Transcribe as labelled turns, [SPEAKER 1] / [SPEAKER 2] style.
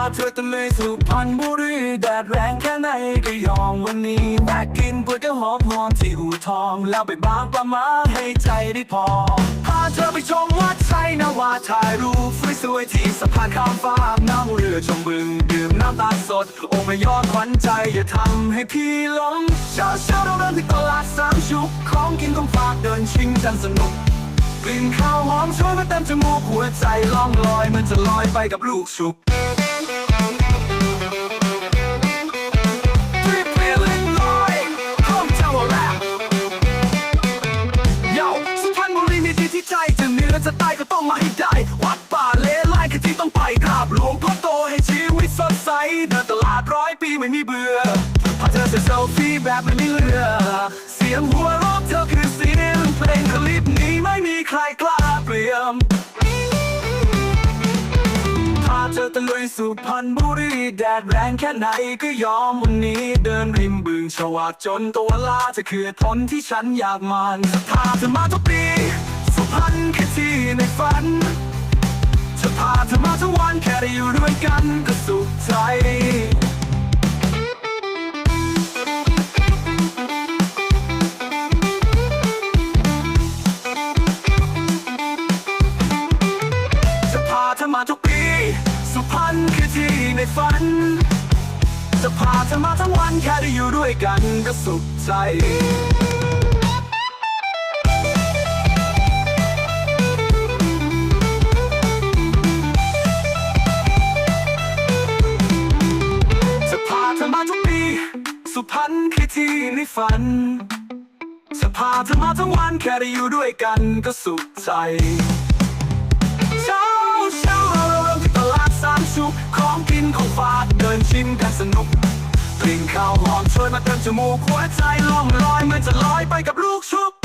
[SPEAKER 1] าเธอตะลุยสุพรรณบุรีแดดแรงแค่ไหนก็ยอมวันนี้แวะกินก๋วยเตี๋ยวหอมหอมที่อู่ทอง แล้วไปบางปะมาให้ใจได้พอ พาเธอไปชมวัดไซนาวาถ่ายรูปสวยๆที่สะพานข้ามฟ้าน้ำเรือชมบึงดื่มน้ำตาสด โอ้ไม่ยอดขวัญใจ อย่าทำให้พี่หลงเช้าเช้าเราเดินที่ตลาดสามชุก ของกินของฝากเดินชิงกันสนุกกลิ่นข้าวหอมช่วยมาเต็มจมูกหัวใจล่องลอยเหมันจะลอยไปกับลูกชุบ ใสเดินตลาดร้อยปีไม่มีเบื่อพาเธอจเซลฟี่แบบไม่มีเลือ เสียงหัวเราะเธอคือเสียงเพลงคลิปนี้ไม่มีใครกล้าเปรียมพาเธอตะลุยสุพรรณบุรีแดดแรงแค่ไหนก็ยอมวันนี้เดินริมบึงชวาจนตัวลาจะคือทนที่ฉันอยากมันพาเธอมาทุกปีสุพรรณแค่ที่ในฝัน พาเธอมาทุกวันแค่ได้อยู่ด้วยกันก็สุขใจจะพาเธอมาทุกปี สุพรรณคือที่ในฝัน จะพาเธอมาทั้งวันแค่ได้อยู่ด้วยกันก็สุขใจ ที่ในฝันจะพาเธอมาทั้งวันแค่ได้อยู่ด้วยกันก็สุขใจ เช้าเช้าเราเริ่มที่ตลาดสามชุกของกินของฝากเดินชิมกันสนุกกลิ่นข้าวหอมช่วยมาเติมจมูกหัวใจล่องลอยเหมือนจะลอยไปกับลูกชุบ